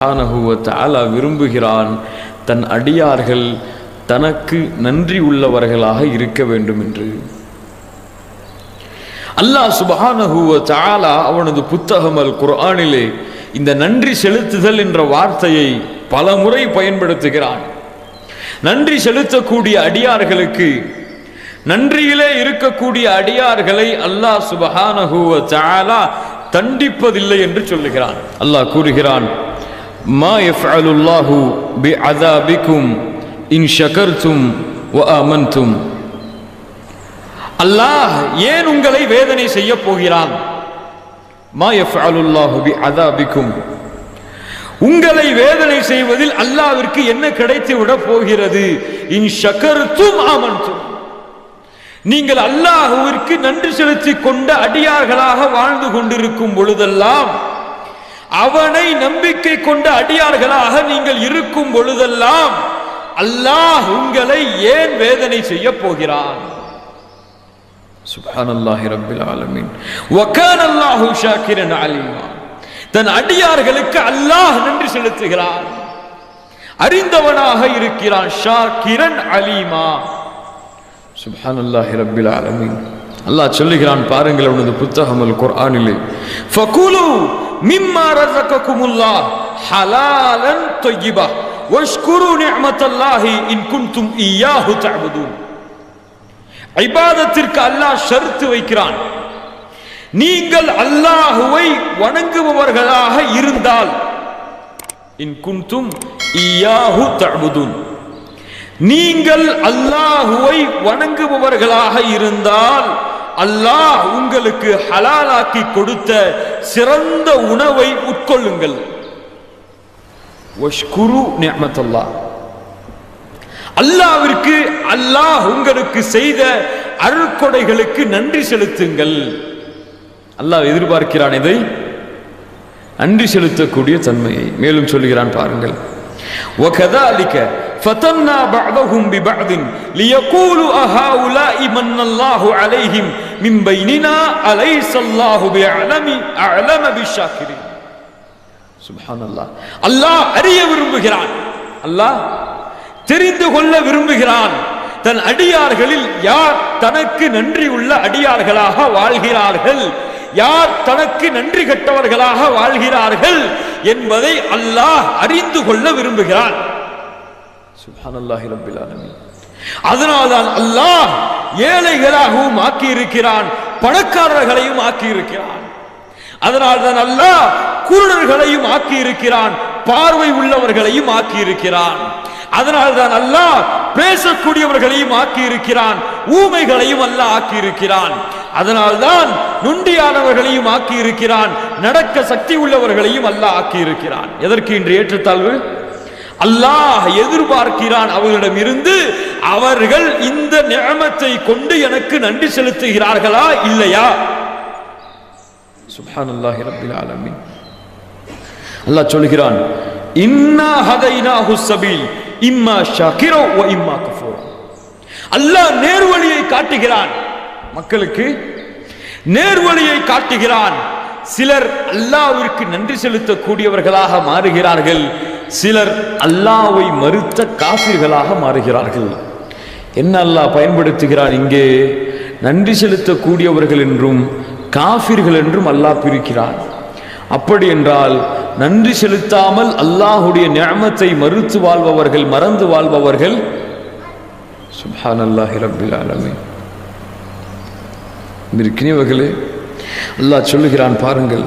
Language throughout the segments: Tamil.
அலா விரும்புகிறான். தன் அடியார்கள் தனக்கு நன்றி உள்ளவர்களாக இருக்க வேண்டும் என்று. அல்லாஹ் சுபஹானஹு தாலா அவனது புத்தகம் அல் குர்ஆனிலே இந்த நன்றி செலுத்துதல் என்ற வார்த்தையை பல முறை பயன்படுத்துகிறான். நன்றி செலுத்தக்கூடிய அடியார்களுக்கு நன்றியிலே இருக்கக்கூடிய அடியார்களை அல்லாஹ் சுபஹானஹு தாலா தண்டிப்பதில்லை என்று சொல்லுகிறான். அல்லாஹ் கூறுகிறான் மா யஃஅலுல்லாஹு பிஅதாபிக்கும் இன் ஷகர்தும் வ ஆமன்தும் அல்லாஹ் ஏன் உங்களை வேதனை செய்ய போகிறான் மா யஃபஅலுல்லாஹு பி அதாபிக்கும் உங்களை வேதனை செய்வதில் அல்லாவிற்கு என்ன கிடைத்து விட போகிறது இன் ஷகர்தும் ஆமன்தும் நீங்கள் அல்லாஹுவிற்கு நன்றி செலுத்திக் கொண்ட அடியார்களாக வாழ்ந்து கொண்டிருக்கும் பொழுதெல்லாம் அவனை நம்பிக்கை கொண்ட அடியார்களாக நீங்கள் இருக்கும் பொழுதெல்லாம் அல்லாஹ் உங்களை ஏன் வேதனை செய்ய போகிறான்? சுப்ஹானல்லாஹி ரப்பில் ஆலமீன். வகான அல்லாஹு ஷாக்கிரன் அலீமா. தன் அடியார்களுக்கு அல்லாஹ் நன்றி செலுத்துகிறான். அறிந்தவனாக இருக்கிறான் ஷாக்கிரன் அலீமா. சுப்ஹானல்லாஹி ரப்பில் ஆலமீன். அல்லாஹ் சொல்லுகிறான் பாருங்கள் அவனது புத்தகம் அல் குர்ஆனிலே. ஃபகுலு மிம்மா ரஸககுமுல்லாஹ் ஹலாலன் தய்யிபா வஷ்குரு நிஅமத்தல்லாஹி இன் குன்தும் இய்யாஹு தஅபுதூன் இபாதத்திற்கு அல்லாஹ் ஷர்த் வைக்கிறான் நீங்கள் அல்லாஹுவை வணங்குபவர்களாக இருந்தால் இன் குன்தும் இய்யாஹு தஅபுதூன் நீங்கள் அல்லாஹுவை வணங்குபவர்களாக இருந்தால் அல்லாஹ் உங்களுக்கு ஹலாலாக்கி கொடுத்த சிறந்த உணவை உட்கொள்ளுங்கள். அல்லாவிற்கு அல்லாஹ் உங்களுக்கு செய்த அருட்கொடைகளுக்கு நன்றி செலுத்துங்கள். அல்லாஹ் எதிர்பார்க்கிறான் இதை நன்றி செலுத்தக்கூடிய தன்மையை. மேலும் சொல்கிறான் பாருங்கள். ஒகதா அளிக்க فتنا بعضهم ببعض ليقولوا أهؤلاء من الله عليهم من بيننا أليس الله بأعلم أعلم بالشاكرين سبحان الله அல்லாஹ் அறிய விரும்புகிறான் அல்லாஹ் தெரிந்து கொள்ள விரும்புகிறான் தன் அடியார்களில் யார் தனக்கு நன்றி உள்ள அடியார்களாக வாழ்கிறார்கள் யார் தனக்கு நன்றி கட்டவர்களாக வாழ்கிறார்கள் என்பதை அல்லாஹ் அறிந்து கொள்ள விரும்புகிறான் சுப்ஹானல்லாஹி ரப்பில் ஆலமீன். அதனால்தான் அல்லாஹ் ஏழைகளாகவும் ஆக்கி இருக்கிறான் பணக்காரர்களையும் ஆக்கி இருக்கிறான் அதனால்தான் அல்லாஹ் குருடர்களையும் ஆக்கி இருக்கிறான் பார்வை உள்ளவர்களையும் ஆக்கி இருக்கிறான் அதனால்தான் அல்லாஹ் பேசக்கூடியவர்களையும் ஆக்கி இருக்கிறான் ஊமைகளையும் அல்லாஹ் ஆக்கி இருக்கிறான் அதனால்தான் நுண்டியானவர்களையும் ஆக்கி இருக்கிறான் நடக்க சக்தி உள்ளவர்களையும் அல்லாஹ் ஆக்கி இருக்கிறான் எதற்கு இன்று ஏற்றத்தாழ்வு? அல்லாஹ் எதிர்பார்க்கிறான் அவர்களிடம் இருந்து அவர்கள் இந்த நியமத்தை கொண்டு எனக்கு நன்றி செலுத்துகிறார்களா இல்லையா? சுப்ஹானல்லாஹி ரப்பில் ஆலமீன். அல்லாஹ் சொல்கிறான் இன்னா ஹதைனாஹு சபீல் இம்மா ஷாக்கிரோ வ இம்மா கஃபூர். அல்லாஹ் நேர்வழியை காட்டுகிறான். மக்களுக்கு நேர்வழியை காட்டுகிறான். சிலர் அல்லாவிற்கு நன்றி செலுத்தக்கூடியவர்களாக மாறுகிறார்கள். சிலர் அல்லாவை மறுத்த காபிர்களாக மாறுகிறார்கள். என்ன அல்லாஹ் பயன்படுத்துகிறார் இங்கே? நன்றி செலுத்தக்கூடியவர்கள் என்றும் காபிர்கள் என்றும் அல்லாஹ் பிரிக்கிறார் அப்படி என்றால் நன்றி செலுத்தாமல் அல்லாஹுடைய ஞாமத்தை மறுத்து வாழ்பவர்கள் மறந்து வாழ்பவர்கள் சுபான் அல்லாஹி ரபில் ஆலமீன். இருக்கிறவர்களே அல்லாஹ் சொல்லுகிறான் பாருங்கள்.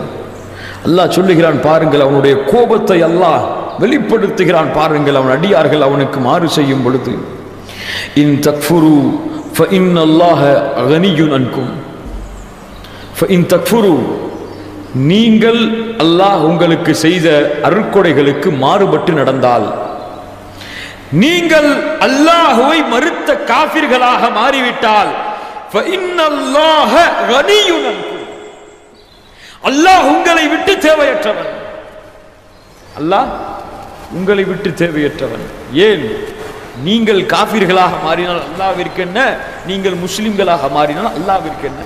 அல்லாஹ் சொல்லுகிறான் பாருங்கள் அவனுடைய கோபத்தை அல்லாஹ் வெளிப்படுத்துகிறான் பாருங்கள் அவன் அடியார்கள் அவனுக்கு மாறு செய்யும் பொழுது. இன் தக்ஃபுரு ஃபஇன் அல்லாஹ கனியுன் அன்கும். ஃபஇன் தக்ஃபுரு நீங்கள் அல்லாஹ் உங்களுக்கு செய்த அருக்கொடைகளுக்கு மாறுபட்டு நடந்தால். நீங்கள் அல்லாஹுவை மறுத்த காபிர்களாக மாறிவிட்டால். அல்லாஹ் உங்களை விட்டு தேவையற்றவன் அல்லாஹ் உங்களை விட்டு தேவையற்றவன். ஏன்? நீங்கள் காபிர்களாக மாறினால் அல்லாவிற்கு என்ன நீங்கள் முஸ்லிம்களாக மாறினால் அல்லாவிற்கு என்ன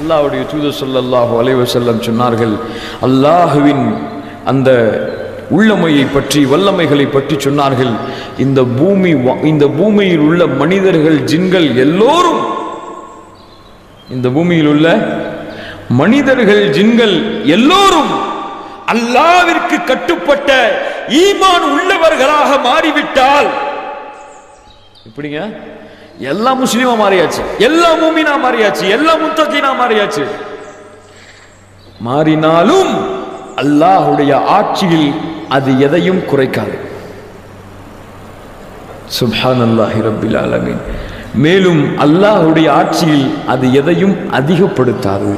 அல்லாவுடைய தூதர் ஸல்லல்லாஹு அலைவ செல்லம் சொன்னார்கள் அல்லாஹுவின் அந்த உள்ளமையை பற்றி வல்லமைகளை பற்றி சொன்னார்கள். இந்த பூமி இந்த பூமியில் உள்ள மனிதர்கள் ஜின்கள் எல்லோரும் இந்த பூமியில் உள்ள மனிதர்கள் ஜின்கள் எல்லோரும் அல்லாவிற்கு கட்டுப்பட்ட ஈமான் உள்ளவர்களாக மாறிவிட்டால் இப்படிங்க எல்லா முஸ்லீமா மாறியாச்சு. எல்லா மூமினா மாறியாச்சு. எல்லா முத்தகீனா மாறியாச்சு. மாறினாலும் அல்லாஹுடைய ஆட்சியில் அது எதையும் குறைக்காது. சுபான் அல்லாஹி ரபில் ஆலமின். மேலும் அல்லாஹுடைய ஆட்சியில் அது எதையும் அதிகப்படுத்தாது.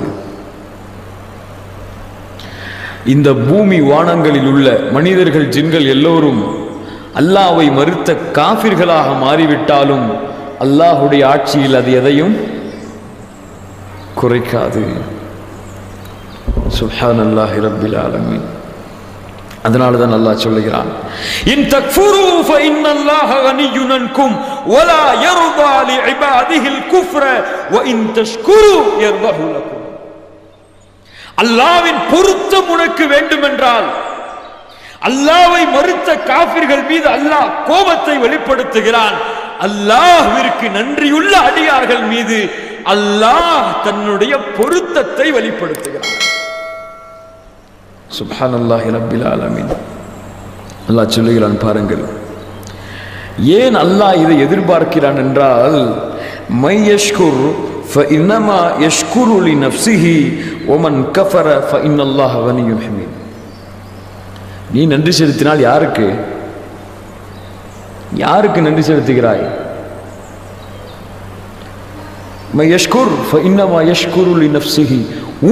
இந்த பூமி வானங்களில் உள்ள மனிதர்கள் ஜின்கள் எல்லோரும் அல்லாஹ்வை மறுத்த காஃபிர்களாக மாறிவிட்டாலும் அல்லாஹுடைய ஆட்சியில் அது எதையும் குறைக்காது. சுப்ஹான் அல்லாஹி ரப்பில் ஆலமீன். அதனால தான் அல்லாஹ் சொல்லுகிறான் இன் தக்ஃபுரு ஃபஇன்ன அல்லாஹ கனிய்யுன் அன்கும் வலா யர்தா லிஇபாதிஹில் குஃப்ர வ இன் தஷ்குரு யர்தஹு லக்கும். அல்லாஹ்வின் பொருத்தம் உனக்கு வேண்டுமென்றால் அல்லாவை மறுத்த காபிர்கள் மீது அல்லாஹ் கோபத்தை வெளிப்படுத்துகிறான். அல்லாஹ்விற்கு நன்றியுள்ள அடியார்கள் மீது அல்லாஹ் தன்னுடைய பொருத்தத்தை வெளிப்படுத்துகிறான். சுப்ஹான் அல்லாஹி ரப்பில் அல்லாஹ் சொல்லுகிறான் பாருங்கள். ஏன் அல்லாஹ் இதை எதிர்பார்க்கிறான் என்றால் மையஷ்குர் فإنما يشكر لنفسه ومن كفر فإن الله غني حميد நீ நன்றி செலுத்தினால் யாருக்கு யாருக்கு நன்றி செலுத்துகிறாய் மை யஷ்குர் فإنما يشكر لنفسه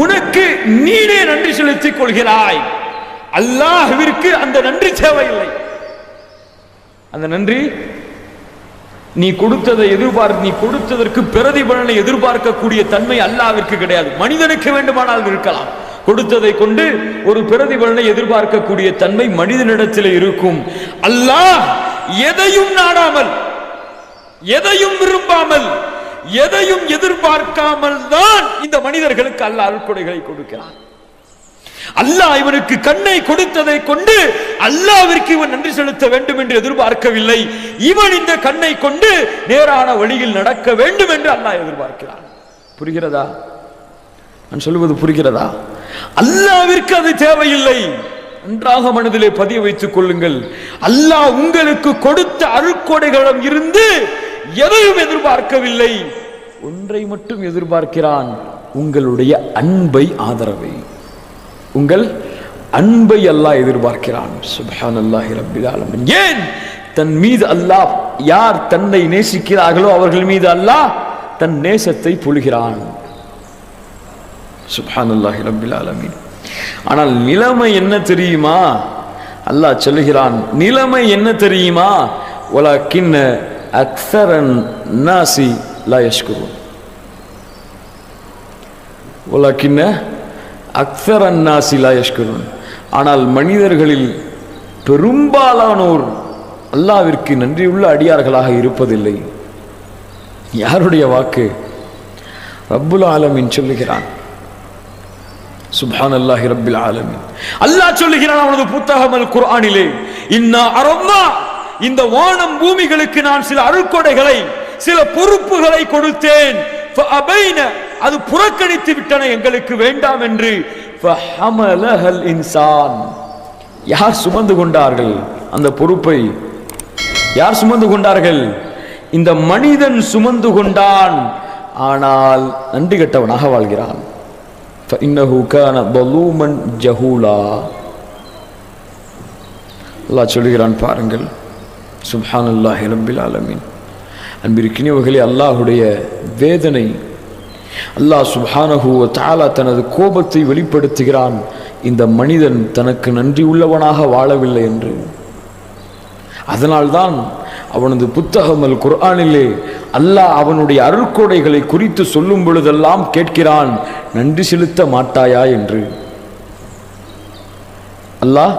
உனக்கு நீனே நன்றி செலுத்திக் கொள்கிறாய் அல்லாஹ்விற்கு அந்த நன்றி தேவையில்லை அந்த நன்றி நீ கொடுத்ததை எதிர்பார்த்து நீ கொடுத்ததற்கு பிரதிபலனை எதிர்பார்க்கக்கூடிய தன்மை அல்லாவிற்கு கிடையாது. மனிதனுக்கு வேண்டுமானால் இருக்கலாம். கொடுத்ததை கொண்டு ஒரு பிரதிபலனை எதிர்பார்க்கக்கூடிய தன்மை மனிதனிடத்தில் இருக்கும். அல்லாஹ் எதையும் நாடாமல் எதையும் விரும்பாமல் எதையும் எதிர்பார்க்காமல் தான் இந்த மனிதர்களுக்கு அல்லாஹ் அருட்கொடைகளை கொடுக்கிறான். அல்லாஹ் இவனுக்கு கண்ணை கொடுத்ததை கொண்டு அல்லாவிற்கு இவன் நன்றி செலுத்த வேண்டும் என்று எதிர்பார்க்கவில்லை. இவன் இந்த கண்ணை கொண்டு நேரான வழியில் நடக்க வேண்டும் என்று அல்லாஹ் எதிர்பார்க்கிறான். புரிகிறதா? நான் சொல்லுவது புரிகிறதா? அல்லாவிற்கு அது தேவையில்லை. நன்றாக மனதிலே பதிய வைத்துக் கொள்ளுங்கள். அல்லாஹ் உங்களுக்கு கொடுத்த அருட்கொடைகளிடம் இருந்து எதையும் எதிர்பார்க்கவில்லை. ஒன்றை மட்டும் எதிர்பார்க்கிறான். உங்களுடைய அன்பை ஆதரவை. உங்கள் அன்பை அல்லாஹ் எதிர்பார்க்கிறான். சுபஹான் அல்லாஹி ரபில் ஆலமின். ஏன்? தன் மீது அல்லாஹ் யார் தன்னை நேசிக்கிறார்களோ அவர்கள் மீது அல்லாஹ் தன் நேசத்தை பொழுகிறான். சுபஹான் அல்லாஹி ரபில் ஆலமின். ஆனால் நிலைமை என்ன தெரியுமா? அல்லாஹ் சொல்லுகிறான் நிலைமை என்ன தெரியுமா? வலக்கின்ன அக்சரன் நாசி லா யஷ்குருன். வலக்கின்ன அக்ஸரன் நாசி அன்னாசிலா யஷ்கருன். ஆனால் மனிதர்களில் பெரும்பாலானோர் அல்லாவிற்கு நன்றியுள்ள அடியார்களாக இருப்பதில்லை. யாருடைய வாக்கு? ரப்புல் ஆலமின் சொல்லுகிறான். சுபான் அல்லாஹி ரப்பில் ஆலமின். அல்லாஹ் சொல்லுகிறான் அவனது புத்தகம் அல் குர்ஆனிலே இன்னா அரம்மா இந்த வானம் பூமிகளுக்கு நான் சில அருட்கொடைகளை சில பொறுப்புகளை கொடுத்தேன். அது புறக்கணித்து விட்டன எங்களுக்கு வேண்டாம் என்று. இன்சான். யார் சுமந்து கொண்டார்கள் அந்த பொறுப்பை? யார் சுமந்து கொண்டார்கள்? இந்த மனிதன் சுமந்து கொண்டான். ஆனால் நன்றி கெட்டவனாக வாழ்கிறான். ஜஹூலா. அல்லாஹ் சொல்கிறான் பாருங்கள். சுப்ஹான் அல்லாஹ் ரபில் ஆலமின். அன்பிற்கினியவர்களே அல்லாஹுடைய வேதனை அல்லாஹ் சுப்ஹானஹு தாலா தனது கோபத்தை வெளிப்படுத்துகிறான். இந்த மனிதன் தனக்கு நன்றி உள்ளவனாக வாழவில்லை என்று. அதனால்தான் அவனது புத்தகம் அல் குர்ஆனிலே அல்லாஹ் அவனுடைய அருட்கொடைகளை குறித்து சொல்லும் பொழுதெல்லாம் கேட்கிறான் நன்றி செலுத்த மாட்டாயா? என்று. அல்லாஹ்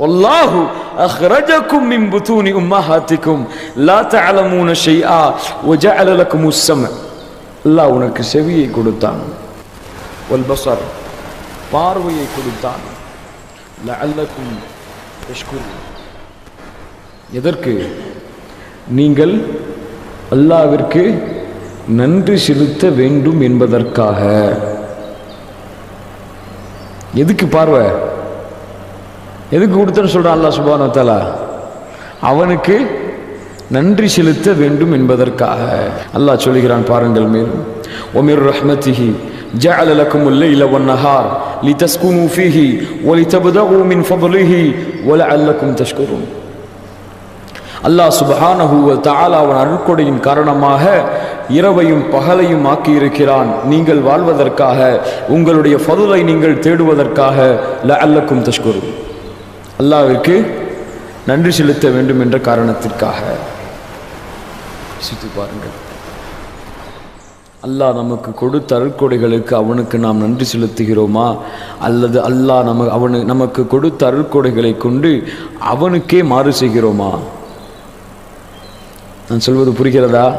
வல்லாஹு அஹ்ரஜக்கும் மின் புதூனி உம்மஹாத்திக்கும் லா தஅலமூன ஷைஆ வஜஅல லக்குமுஸ் ஸம அல்லாஹ் உனக்கு செவியை கொடுத்தான். வல் பஸர் பார்வையை கொடுத்தான். லஅல்லக்கும் தஷ்குரூன் எதற்கு? நீங்கள் அல்லாவிற்கு நன்றி செலுத்த வேண்டும் என்பதற்காக. எதுக்கு பார்வை? எதுக்கு கொடுத்தன்னு சொல்றான் அல்லாஹ் சுபானு தஆலா அவனுக்கு நன்றி செலுத்த வேண்டும் என்பதற்காக அல்லாஹ் சொல்லுகிறான் பாருங்கள் மேலும் ஒமிர் ரஹ்மத்திஹி جعل لكم الليل والنهار لتسكنوا فيه ولتبتغوا من فضله ولعلكم تشكرون அல்லாஹ் சுபஹானஹு வ தஆலா அவன் அருட்கொடையின் காரணமாக இரவையும் பகலையும் ஆக்கி இருக்கிறான் நீங்கள் வாழ்வதற்காக உங்களுடைய ஃபதுலை நீங்கள் தேடுவதற்காக லஅல்லக்கும் தஷ்குரு அல்லாவிற்கு நன்றி செலுத்த வேண்டும் என்ற காரணத்திற்காக. சித்து பாருங்கள். அல்லாஹ் நமக்கு கொடுத்த அருட்கொடைகளுக்கு அவனுக்கு நாம் நன்றி செலுத்துகிறோமா? அல்லது அல்லாஹ் நம அவனு நமக்கு கொடுத்த அருட்கொடைகளை கொண்டு அவனுக்கே மாறு செய்கிறோமா? நான் சொல்வது புரிகிறதா?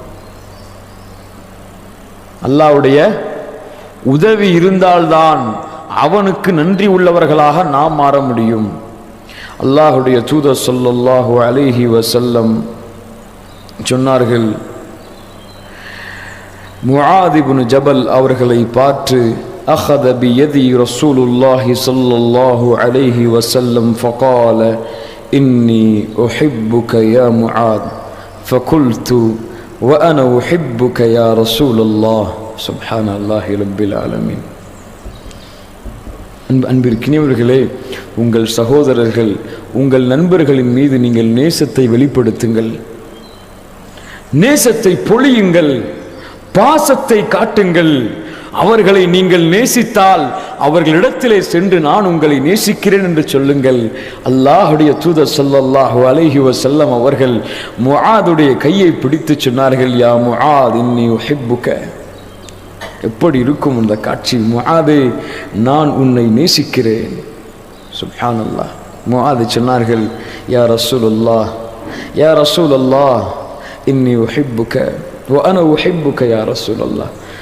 அல்லாவுடைய உதவி இருந்தால்தான் அவனுக்கு நன்றி உள்ளவர்களாக நாம் மாற முடியும். அல்லாஹுடைய தூத சொல்லல்லாஹு அலிஹி வசல்லம் சொன்னார்கள் முஆதிபுன் ஜபல் அவர்களை பார்த்து அஹத பி எதி ரசூலுல்லாஹி சொல்லல்லாஹு அலிஹி வசல்லம் ஃபகால இன்னி ஒஹிப்புக யா முஆத் ஃபகுல்து وأنا أحبك يا رسول الله سبحان الله رب العالمين அன்பு அன்பிற்கினியவர்களே உங்கள் சகோதரர்கள் உங்கள் நண்பர்களின் மீது நீங்கள் நேசத்தை வெளிப்படுத்துங்கள் நேசத்தை பொழியுங்கள் பாசத்தை காட்டுங்கள் அவர்களை நீங்கள் நேசித்தால் அவர்களிடத்திலே சென்று நான் உங்களை நேசிக்கிறேன் என்று சொல்லுங்கள். அல்லாஹுடைய தூத சொல்லல்லாஹு அலைஹி வசல்லம் அவர்கள் முஆதுடைய கையை பிடித்து சொன்னார்கள் யா முஆத் இன்னி உஹிப்புக. எப்படி இருக்கும் அந்த காட்சி? முஆதே நான் உன்னை நேசிக்கிறேன். சுப்ஹானல்லாஹ். முஆது சொன்னார்கள் யா ரசூலுல்லாஹ் யா ரசூலல்லாஹ் இன்னி உஹிப்புக. ஒ அன உஹிப்புக யா ரசூலல்லாஹ்.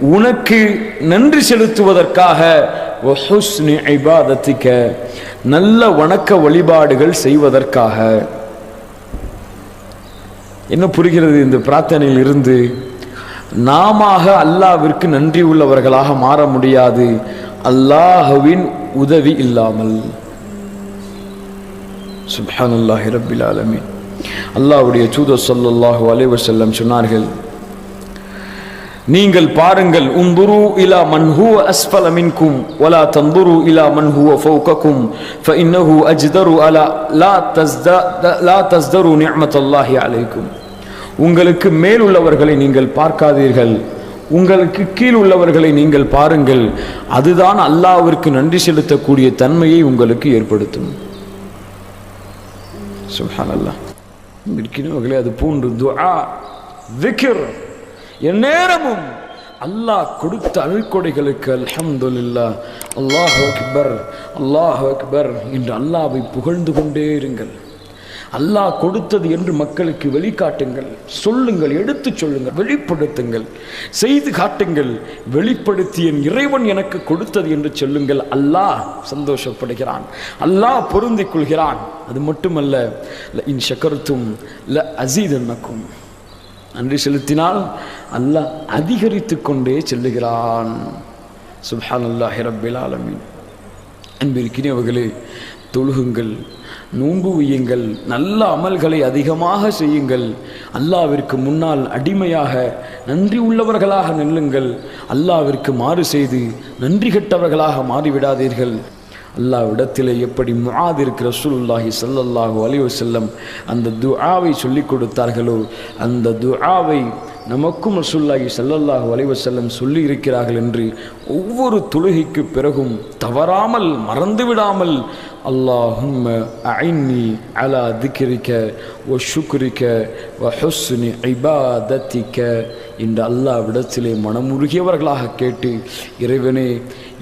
உனக்கு நன்றி செலுத்துவதற்காக ஒஹுஸ்னி நல்ல வணக்க வழிபாடுகள் செய்வதற்காக. என்ன புரிகிறது இந்த பிரார்த்தனையில் இருந்து? நாம அல்லாவிற்கு நன்றி உள்ளவர்களாக மாற முடியாது. அல்லாஹுவின் உதவி இல்லாமல். சுப்ஹானல்லாஹி ரப்பில் ஆலமீன். அல்லாஹ்வுடைய தூதர் சொல்லு அலைவர் செல்லம் சொன்னார்கள் நீங்கள் பாருங்கள் உந்துரு இலா மன்ஹூ அஸ்பல மின்கும் வலா தந்துரு இலா மன்ஹூ ஃபௌகக்கும் ஃபஇன்னஹு அஜ்தரு அலா லா தஸ்தா லா தஸ்தரு நிஅமத்தல்லாஹி அலைக்கும். உங்களுக்கு மேல் உள்ளவர்களை நீங்கள் பார்க்காதீர்கள். உங்களுக்கு கீழ் உள்ளவர்களை நீங்கள் பாருங்கள். அதுதான் அல்லாவிற்கு நன்றி செலுத்தக்கூடிய தன்மையை உங்களுக்கு ஏற்படுத்தும். சுப்ஹானல்லாஹ். இருக்கிறவர்களே அது போன்று துஆ விக்ர் எந்நேரமும் அல்லாஹ் கொடுத்த அழுக்கொடைகளுக்கு அல்ஹம்துலில்லாஹ் அல்லாஹ் அக்பர் அல்லாஹ் அக்பர் என்று அல்லாவை புகழ்ந்து கொண்டே இருங்கள். அல்லாஹ் கொடுத்தது என்று மக்களுக்கு வெளிக்காட்டுங்கள். சொல்லுங்கள் எடுத்துச் சொல்லுங்கள் வெளிப்படுத்துங்கள் செய்து காட்டுங்கள். வெளிப்படுத்தி என் இறைவன் எனக்கு கொடுத்தது என்று சொல்லுங்கள். அல்லாஹ் சந்தோஷப்படுகிறான். அல்லாஹ் பொருந்திக் கொள்கிறான். அது மட்டுமல்ல ல இன் ஷக்கர்த்தும் ல அசீதன்னக்கும் நன்றி செலுத்தினால் அல்லாஹ் அதிகரித்து கொண்டே செல்லுகிறான். சுப்ஹான் அல்லாஹி ரப்பில் ஆலமீன். அன்பிருக்கிறவர்களே தொழுகுங்கள் நோன்பு வையுங்கள் நல்ல அமல்களை அதிகமாக செய்யுங்கள். அல்லாவிற்கு முன்னால் அடிமையாக நன்றி உள்ளவர்களாக நில்லுங்கள். அல்லாவிற்கு மாறு செய்து நன்றி கெட்டவர்களாக மாறிவிடாதீர்கள். அல்லாவிடத்தில் எப்படி முஆத் இருக்கிற ரசூலுல்லாஹி சல்லல்லாஹு அலைஹி வஸல்லம் அந்த துஆவை சொல்லிக் கொடுத்தார்களோ அந்த துஆவை நமக்கும் ரசூல்லாஹி சல்லல்லாஹு அலைஹி செல்லம் சொல்லி இருக்கிறார்கள் என்று ஒவ்வொரு தொழுகைக்கு பிறகும் தவறாமல் மறந்துவிடாமல் அல்லாஹும் ஐன்னி அலா திக்ரிக்க ஒ ஷுக்ரிக்க ஒ ஹொஸ்னி ஐபாதத்திக்க என்று அல்லாவிடத்திலே மனமுருகியவர்களாக கேட்டு இறைவனே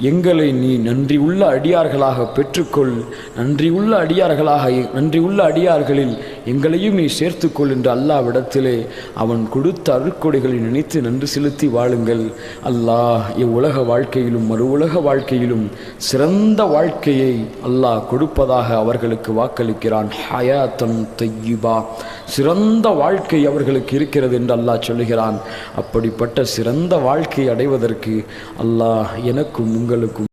எங்களை நீ நன்றி உள்ள அடியார்களாக பெற்றுக்கொள் நன்றி உள்ள அடியார்களாக நன்றி உள்ள அடியார்களில் எங்களையும் நீ சேர்த்துக்கொள் என்று அல்லாவிடத்திலே அவன் கொடுத்த அருட்கொடைகளை நினைத்து நன்றி செலுத்தி வாழுங்கள். அல்லாஹ் இவ்வுலக வாழ்க்கையிலும் மறு உலக வாழ்க்கையிலும் சிறந்த வாழ்க்கையை அல்லாஹ் கொடுப்பதாக அவர்களுக்கு வாக்களிக்கிறான். ஹயாத்தன் தையுபா. சிறந்த வாழ்க்கை அவர்களுக்கு இருக்கிறது என்று அல்லாஹ் சொல்லுகிறான். அப்படிப்பட்ட சிறந்த வாழ்க்கை அடைவதற்கு அல்லாஹ் எனக்கும் உங்களுக்கும்